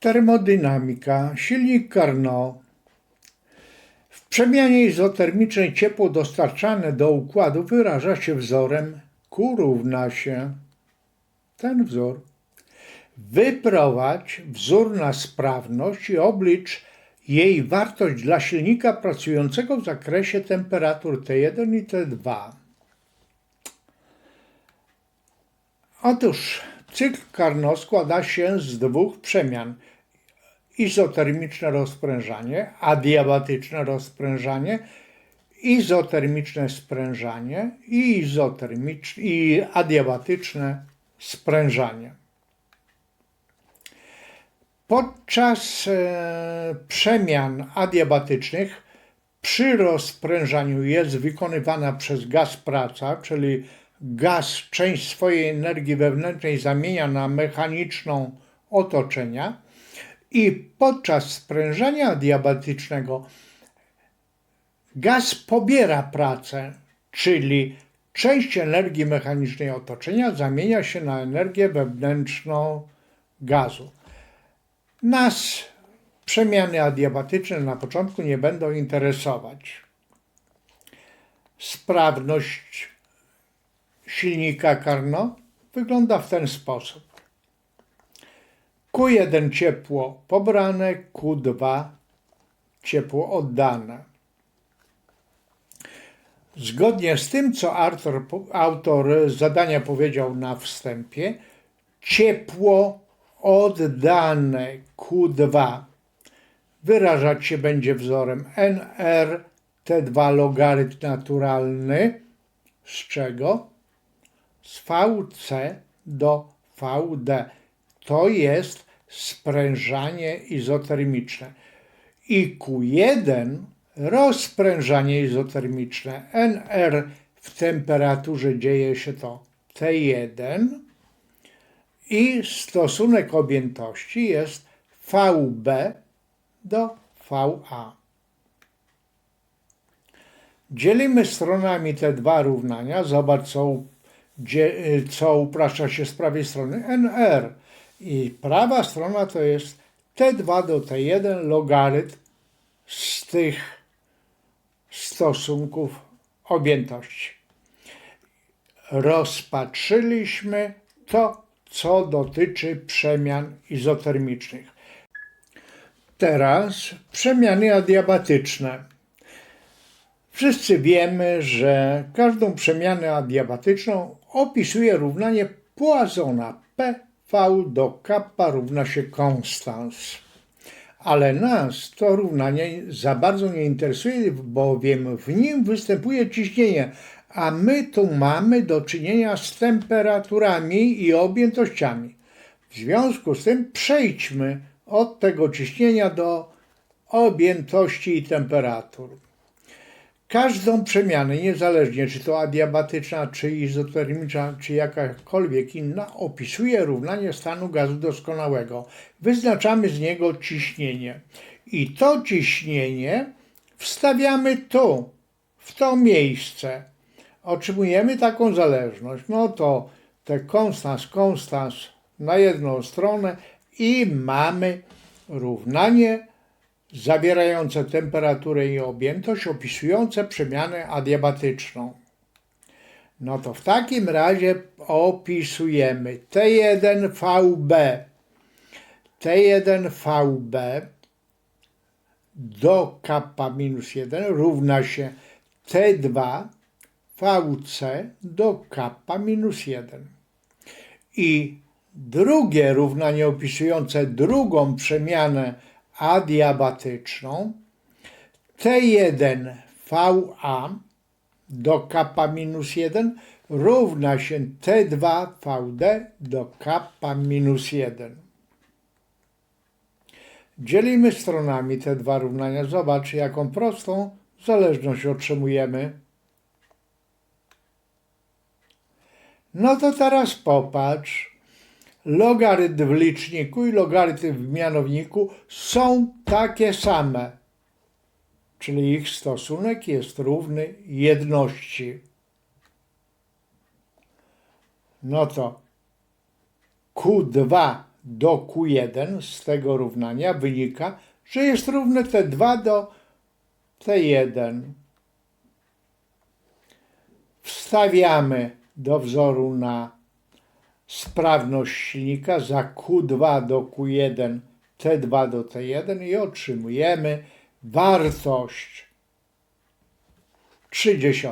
Termodynamika, silnik Carnot. W przemianie izotermicznej ciepło dostarczane do układu wyraża się wzorem Q równa się ten wzór. Wyprowadź wzór na sprawność i oblicz jej wartość dla silnika pracującego w zakresie temperatur T1 i T2. Otóż cykl Carnot składa się z dwóch przemian. Izotermiczne rozprężanie, adiabatyczne rozprężanie, izotermiczne sprężanie i, izotermicz- i adiabatyczne sprężanie. Podczas e, przemian adiabatycznych przy rozprężaniu jest wykonywana przez gaz praca, czyli gaz część swojej energii wewnętrznej zamienia na mechaniczną otoczenia i podczas sprężania adiabatycznego gaz pobiera pracę, czyli część energii mechanicznej otoczenia zamienia się na energię wewnętrzną gazu. Nas przemiany adiabatyczne na początku nie będą interesować. Sprawność silnika Carnot wygląda w ten sposób. Q1 ciepło pobrane, Q2 ciepło oddane. Zgodnie z tym, co autor, autor zadania powiedział na wstępie, ciepło oddane Q2 wyrażać się będzie wzorem NR T2 logarytm naturalny z czego? Z VC do VD. To jest sprężanie izotermiczne. I Q1 rozprężanie izotermiczne. NR w temperaturze dzieje się to T1 i stosunek objętości jest VB do VA. Dzielimy stronami te dwa równania. Zobacz, co, u- dzie- co upraszcza się z prawej strony. NR i prawa strona to jest T2 do T1 logarytm z tych stosunków objętości. Rozpatrzyliśmy to, co dotyczy przemian izotermicznych. Teraz przemiany adiabatyczne. Wszyscy wiemy, że każdą przemianę adiabatyczną opisuje równanie Poissona PV do kappa równa się konstans. Ale nas to równanie za bardzo nie interesuje, bowiem w nim występuje ciśnienie, a my tu mamy do czynienia z temperaturami i objętościami. W związku z tym przejdźmy od tego ciśnienia do objętości i temperatur. Każdą przemianę, niezależnie czy to adiabatyczna, czy izotermiczna, czy jakakolwiek inna, opisuje równanie stanu gazu doskonałego. Wyznaczamy z niego ciśnienie. I to ciśnienie wstawiamy tu, w to miejsce. Otrzymujemy taką zależność. No to te konstans, konstans na jedną stronę i mamy równanie zawierające temperaturę i objętość opisujące przemianę adiabatyczną. No to w takim razie opisujemy T1VB. T1VB do kappa minus 1 równa się T2 VC do kappa minus 1. I drugie równanie opisujące drugą przemianę adiabatyczną T1 VA do kappa minus 1 równa się T2 VD do kappa minus 1. Dzielimy stronami te dwa równania. Zobacz, jaką prostą zależność otrzymujemy. No to teraz popatrz. Logarytm w liczniku i logarytm w mianowniku są takie same, czyli ich stosunek jest równy jedności. No to Q2 do Q1 z tego równania wynika, że jest równe T2 do T1. Wstawiamy do wzoru na sprawność silnika za Q2 do Q1, T2 do T1 i otrzymujemy wartość 30.